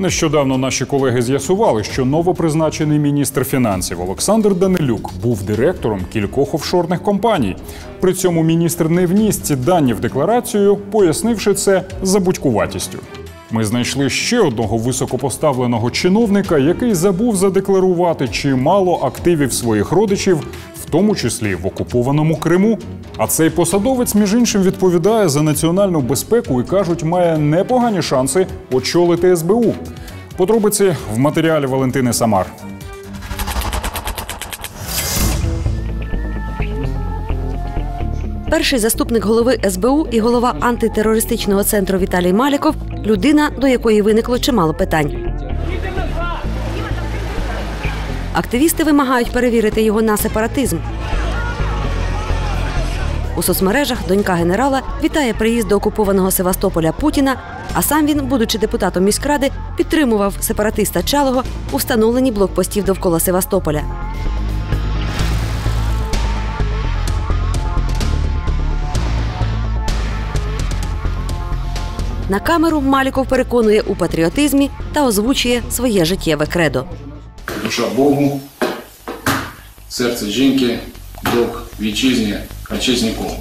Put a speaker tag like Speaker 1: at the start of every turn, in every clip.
Speaker 1: Нещодавно наші колеги з'ясували, що новопризначений міністр фінансів Олександр Данилюк був директором кількох офшорних компаній. При цьому міністр не вніс ці дані в декларацію, пояснивши це забудькуватістю. Ми знайшли ще одного високопоставленого чиновника, який забув задекларувати чимало активів своїх родичів, тому числі в окупованому Криму. А цей посадовець, між іншим, відповідає за національну безпеку і кажуть, має непогані шанси очолити СБУ. Подробиці в матеріалі Валентини Самар.
Speaker 2: Перший заступник голови СБУ і голова антитерористичного центру Віталій Маліков людина, до якої виникло чимало питань. Активісти вимагають перевірити його на сепаратизм. У соцмережах донька генерала вітає приїзд до окупованого Севастополя Путіна. А сам він, будучи депутатом міськради, підтримував сепаратиста Чалого у встановленні блокпостів довкола Севастополя. На камеру Маліков переконує у патріотизмі та озвучує своє життєве кредо.
Speaker 3: Душа Богу, серце жінки, долг вітчизні, отчизнику.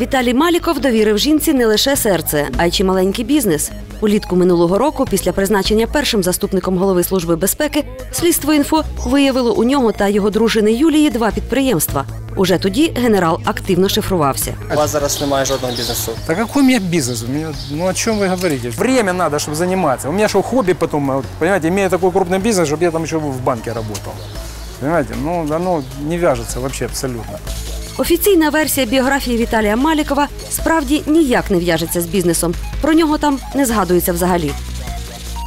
Speaker 2: Віталій Маліков довірив жінці не лише серце, а й чималенький бізнес. Улітку минулого року, після призначення першим заступником голови служби безпеки, слідство інфо виявило у нього та його дружини Юлії два підприємства. Уже тоді генерал активно шифрувався.
Speaker 4: У вас зараз немає жодного бізнесу.
Speaker 5: Да какой у меня бизнес? У меня, ну о чем вы говорите? Время надо, чтобы заниматься. У меня что, хобби потом, вот, понимаете, имея такой крупный бизнес, чтобы я там еще в банке работал. Понимаете, ну оно не вяжется вообще абсолютно.
Speaker 2: Офіційна версія біографії Віталія Малікова справді ніяк не в'яжеться з бізнесом. Про нього там не згадується взагалі.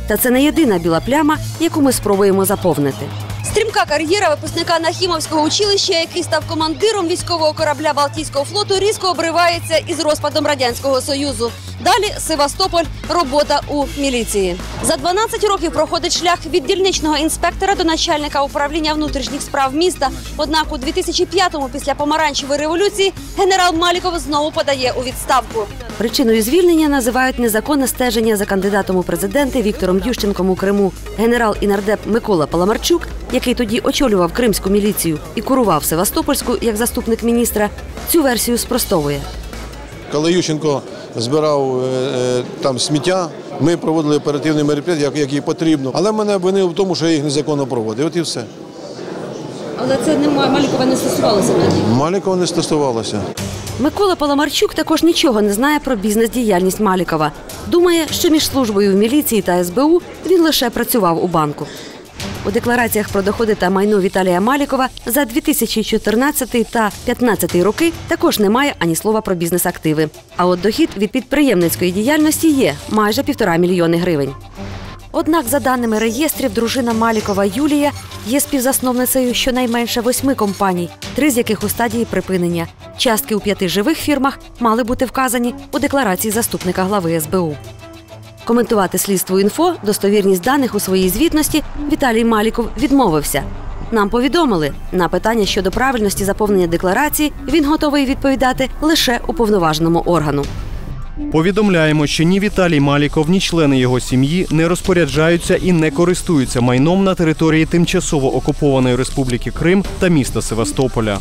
Speaker 2: Та це не єдина біла пляма, яку ми спробуємо заповнити. Стрімка кар'єра випускника Нахімовського училища, який став командиром військового корабля Балтійського флоту, різко обривається із розпадом радянського союзу. Далі Севастополь, робота у міліції. За 12 років проходить шлях від дільничного інспектора до начальника управління внутрішніх справ міста. Однак у 2005-му, після помаранчевої революції, генерал Маліков знову подає у відставку. Причиною звільнення називають незаконне стеження за кандидатом у президенти Віктором Ющенком у Криму. Генерал і нардеп Микола Паламарчук, який тоді очолював кримську міліцію і курував Севастопольську як заступник міністра, цю версію спростовує.
Speaker 6: Коли Ющенко збирав е, е, там сміття, ми проводили оперативні мероприятия, як, як і потрібно. Але мене обвинили в тому, що я їх незаконно проводив. От і все.
Speaker 2: Але це немає Малікова не стосувалося.
Speaker 6: Малікова не стосувалося.
Speaker 2: Микола Паламарчук також нічого не знає про бізнес-діяльність Малікова. Думає, що між службою в міліції та СБУ він лише працював у банку. У деклараціях про доходи та майно Віталія Малікова за 2014 та 2015 роки також немає ані слова про бізнес-активи. А от дохід від підприємницької діяльності є майже півтора мільйони гривень. Однак, за даними реєстрів, дружина Малікова Юлія є співзасновницею щонайменше восьми компаній, три з яких у стадії припинення. Частки у п'яти живих фірмах мали бути вказані у декларації заступника глави СБУ. Коментувати слідство інфо достовірність даних у своїй звітності Віталій Маліков відмовився. Нам повідомили на питання щодо правильності заповнення декларації він готовий відповідати лише уповноваженому органу.
Speaker 7: Повідомляємо, що ні Віталій Маліков, ні члени його сім'ї не розпоряджаються і не користуються майном на території тимчасово окупованої Республіки Крим та міста Севастополя.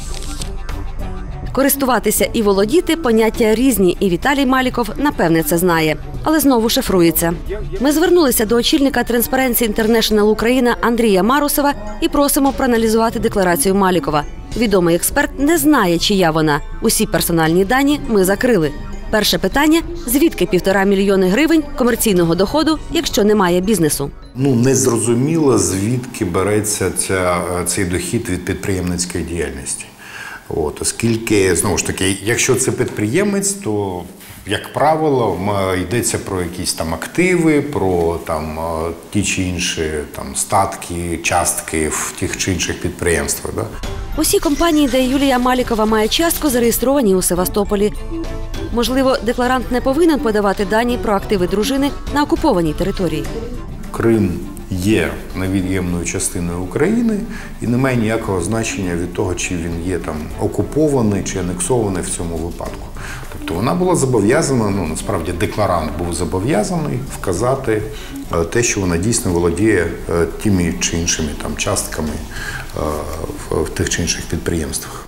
Speaker 2: Користуватися і володіти поняття різні, і Віталій Маліков напевне це знає, але знову шифрується. Ми звернулися до очільника Transparency International Україна Андрія Марусова і просимо проаналізувати декларацію Малікова. Відомий експерт не знає, чия вона. Усі персональні дані ми закрили. Перше питання: звідки півтора мільйони гривень комерційного доходу, якщо немає бізнесу?
Speaker 8: Ну не зрозуміло, звідки береться ця, цей дохід від підприємницької діяльності. От, оскільки, знову ж таки, якщо це підприємець, то, як правило, йдеться про якісь там активи, про там ті чи інші там статки, частки в тих чи інших підприємствах. Да?
Speaker 2: Усі компанії, де Юлія Малікова має частку, зареєстровані у Севастополі. Можливо, декларант не повинен подавати дані про активи дружини на окупованій території.
Speaker 8: Крим є невід'ємною частиною України і не має ніякого значення від того, чи він є там окупований чи анексований в цьому випадку. Тобто вона була зобов'язана, ну насправді декларант був зобов'язаний вказати е, те, що вона дійсно володіє е, тими чи іншими там частками е, в, тих чи інших підприємствах.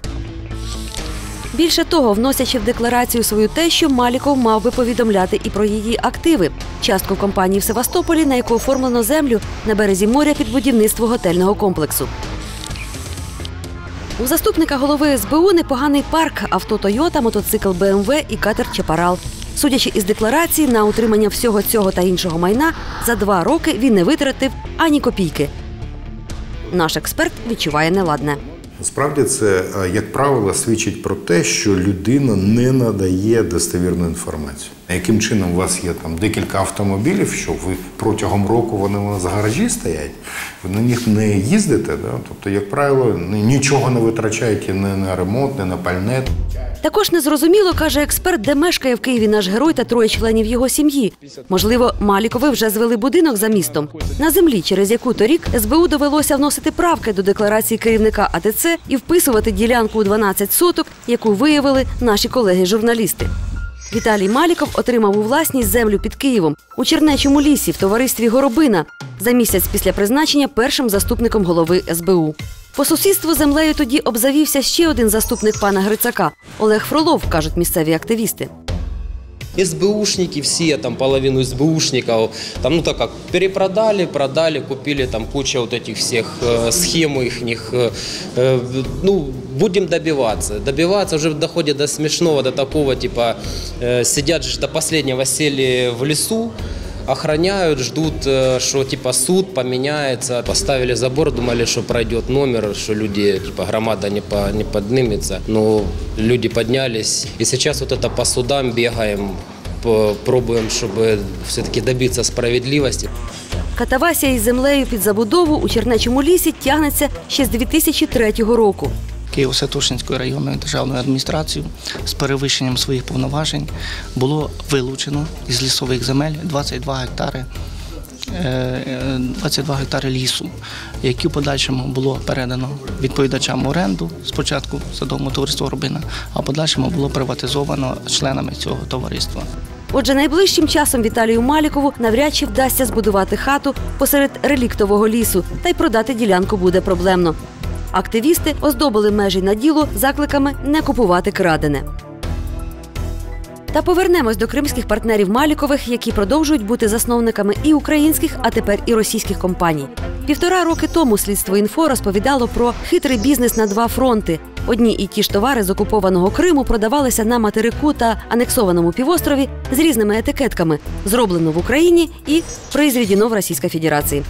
Speaker 2: Більше того, вносячи в декларацію свою тещу, Маліков мав би повідомляти і про її активи, частку компанії в Севастополі, на яку оформлено землю на березі моря під будівництво готельного комплексу. У заступника голови СБУ непоганий парк авто Тойота, мотоцикл БМВ і катер Чапарал. Судячи із декларації, на утримання всього цього та іншого майна за два роки він не витратив ані копійки. Наш експерт відчуває неладне.
Speaker 8: Насправді це, е, як правило, свідчить про те, що людина не надає достовірну інформацію. Яким чином у вас є там декілька автомобілів, що ви протягом року вони у вас в гаражі стоять, ви на них не їздите, да? тобто, як правило, нічого не витрачаєте ні на ремонт, ні на пальне.
Speaker 2: Також незрозуміло, каже експерт, де мешкає в Києві наш герой та троє членів його сім'ї. Можливо, Малікови вже звели будинок за містом на землі, через яку торік СБУ довелося вносити правки до декларації керівника АТЦ і вписувати ділянку у 12 соток, яку виявили наші колеги-журналісти. Віталій Маліков отримав у власність землю під Києвом у Чернечому лісі в товаристві Горобина за місяць після призначення першим заступником голови СБУ. По сусідству землею тоді обзавівся ще один заступник пана Грицака Олег Фролов, кажуть місцеві активісти.
Speaker 9: СБУшники, все, там половину СБУшников, там, ну так как, перепродали, продали, купили там куча вот этих всех э, схем их, э, э, ну, будем добиваться. Добиваться уже доходит до смешного, до такого, типа, э, сидят же до последнего сели в лесу, охраняют, ждут, э, что типа суд поменяется. Поставили забор, думали, что пройдет номер, что люди, типа громада не, по, не поднимется. Но люди поднялись. И сейчас вот это по судам бегаем, по- пробуем, чтобы все-таки добиться справедливости.
Speaker 2: Катавасія із землею під забудову у Чернечому лісі тягнеться ще з 2003 року.
Speaker 10: Києво-Святошинською районною державною адміністрацією з перевищенням своїх повноважень було вилучено із лісових земель 22 гектари. е, е, 22 гектари лісу, які в подальшому було передано відповідачам оренду спочатку садовому товариству Робина, а в подальшому було приватизовано членами цього товариства.
Speaker 2: Отже, найближчим часом Віталію Малікову навряд чи вдасться збудувати хату посеред реліктового лісу, та й продати ділянку буде проблемно. Активісти оздобили межі на діло закликами не купувати крадене. Та повернемось до кримських партнерів Малікових, які продовжують бути засновниками і українських, а тепер і російських компаній. Півтора роки тому слідство інфо розповідало про хитрий бізнес на два фронти. Одні і ті ж товари з окупованого Криму продавалися на материку та анексованому півострові з різними етикетками, зроблено в Україні і произведено в Російській Федерації.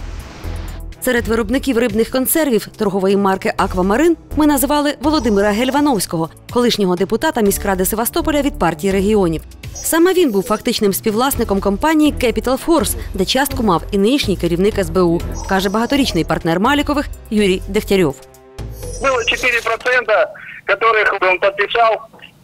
Speaker 2: Серед виробників рибних консервів торгової марки Аквамарин ми називали Володимира Гельвановського, колишнього депутата міськради Севастополя від партії регіонів. Саме він був фактичним співвласником компанії Capital Force, де частку мав і нинішній керівник СБУ, каже багаторічний партнер Малікових Юрій Дегтярьов.
Speaker 11: Было 4%, которых он подписал.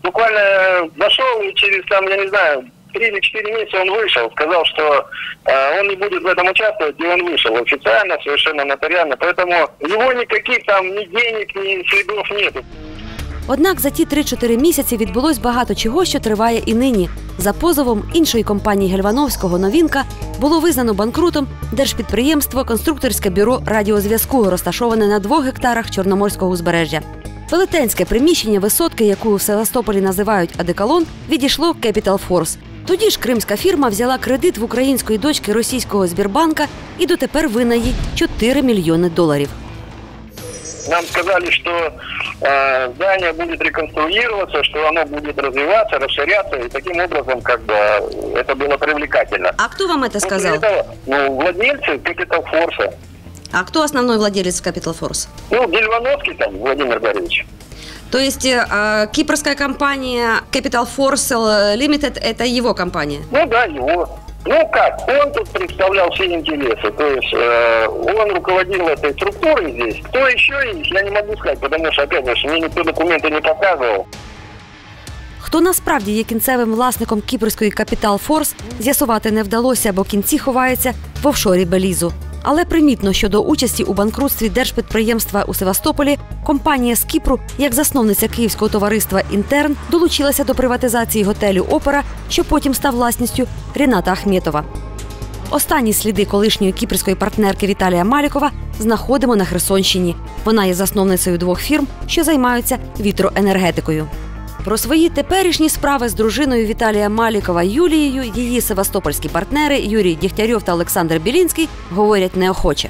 Speaker 11: Буквально зашел и через, там, я не знаю, 3 или 4 месяца он вышел. Сказал, что э, он не будет в этом участвовать, и он вышел официально, совершенно нотариально. Поэтому у него никаких там ни денег, ни следов нету.
Speaker 2: Однак за ті 3-4 місяці відбулось багато чого, що триває і нині. За позовом іншої компанії Гельвановського новінка було визнано банкрутом держпідприємство Конструкторське бюро радіозв'язку, розташоване на двох гектарах Чорноморського узбережжя. Велетенське приміщення висотки, яку у Севастополі називають Адекалон, відійшло Capital Force. Тоді ж кримська фірма взяла кредит в української дочки російського Збірбанка і дотепер винна їй 4 мільйони доларів.
Speaker 11: Нам сказали, что э, здание будет реконструироваться, что оно будет развиваться, расширяться, и таким образом как бы э, это было привлекательно.
Speaker 2: А кто вам это
Speaker 11: После
Speaker 2: сказал?
Speaker 11: этого, ну, владельцы Capital Force,
Speaker 2: А кто основной владелец Capital Force?
Speaker 11: ну, Гельвановский там, Владимир Борисович.
Speaker 2: То есть э, кипрская компания Capital Force Limited – это его компания?
Speaker 11: Ну да, его. Ну как, он тут представлял все интересы, то есть э, он руководил этой структурой здесь. Кто еще есть, я не могу сказать, потому что, опять же, мне никто документы не показывал.
Speaker 2: Хто насправді є кінцевим власником кіпрської Capital Force, з'ясувати не вдалося, бо кінці ховаються в офшорі Белізу. Але примітно щодо участі у банкрутстві держпідприємства у Севастополі, компанія з Кіпру, як засновниця Київського товариства Інтерн, долучилася до приватизації готелю Опера, що потім став власністю Ріната Ахметова. Останні сліди колишньої кіпрської партнерки Віталія Малікова знаходимо на Херсонщині. Вона є засновницею двох фірм, що займаються вітроенергетикою. Про свої теперішні справи з дружиною Віталія Малікова Юлією її севастопольські партнери Юрій Дігтярьов та Олександр Білінський говорять неохоче.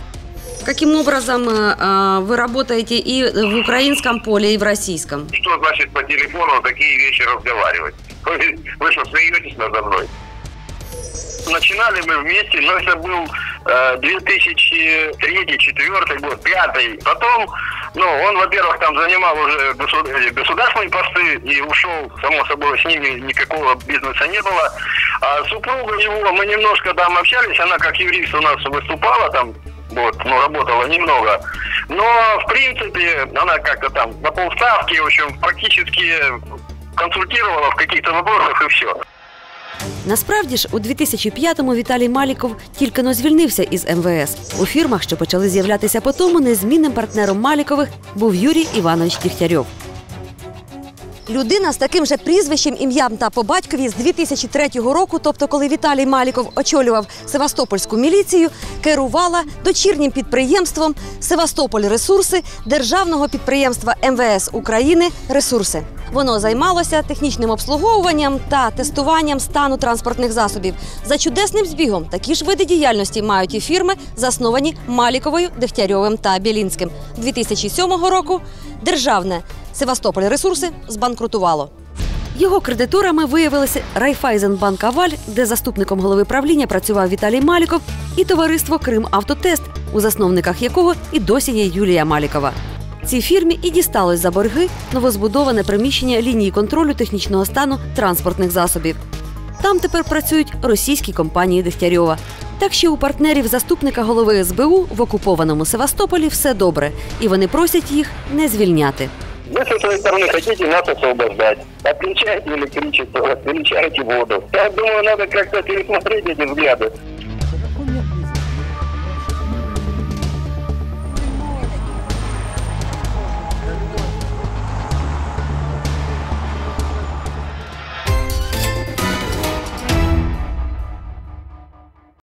Speaker 2: Каким образом вы работаете и в украинском поле, и в российском?
Speaker 11: Что значит по телефону такие вещи разговаривать? Вы, вы что, смеетесь надо мной? Начинали мы вместе, но это был э, 2003-2004 год, пятый. Потом, ну, он, во-первых, там занимал уже э, государственные посты и ушел, само собой, с ними никакого бизнеса не было. А супруга его, мы немножко там общались, она как юрист у нас выступала там, вот, ну, работала немного. Но, в принципе, она как-то там на полставки, в общем, практически консультировала в каких-то вопросах и все.
Speaker 2: Насправді ж, у 2005-му Віталій Маліков тільки но звільнився із МВС. У фірмах, що почали з'являтися по тому, незмінним партнером Малікових був Юрій Іванович Дігтярьов. Людина з таким же прізвищем, ім'ям та по батькові з 2003 року, тобто коли Віталій Маліков очолював Севастопольську міліцію, керувала дочірнім підприємством Севастополь Ресурси державного підприємства МВС України Ресурси. Воно займалося технічним обслуговуванням та тестуванням стану транспортних засобів. За чудесним збігом такі ж види діяльності мають і фірми, засновані Маліковою, Дегтярьовим та Білінським. 2007 року державне Севастополь ресурси збанкрутувало. Його кредиторами виявилися Райфайзенбанк Аваль, де заступником голови правління працював Віталій Маліков, і товариство Крим Автотест, у засновниках якого і досі є Юлія Малікова. Цій фірмі і дісталось за борги новозбудоване приміщення лінії контролю технічного стану транспортних засобів. Там тепер працюють російські компанії Дегтярьова. Так що у партнерів заступника голови СБУ в окупованому Севастополі все добре, і вони просять їх не звільняти.
Speaker 11: Вы со своей стороны хотите нас освобождать. Отключайте электричество, отключайте воду. Я думаю, надо как-то пересмотреть эти взгляды.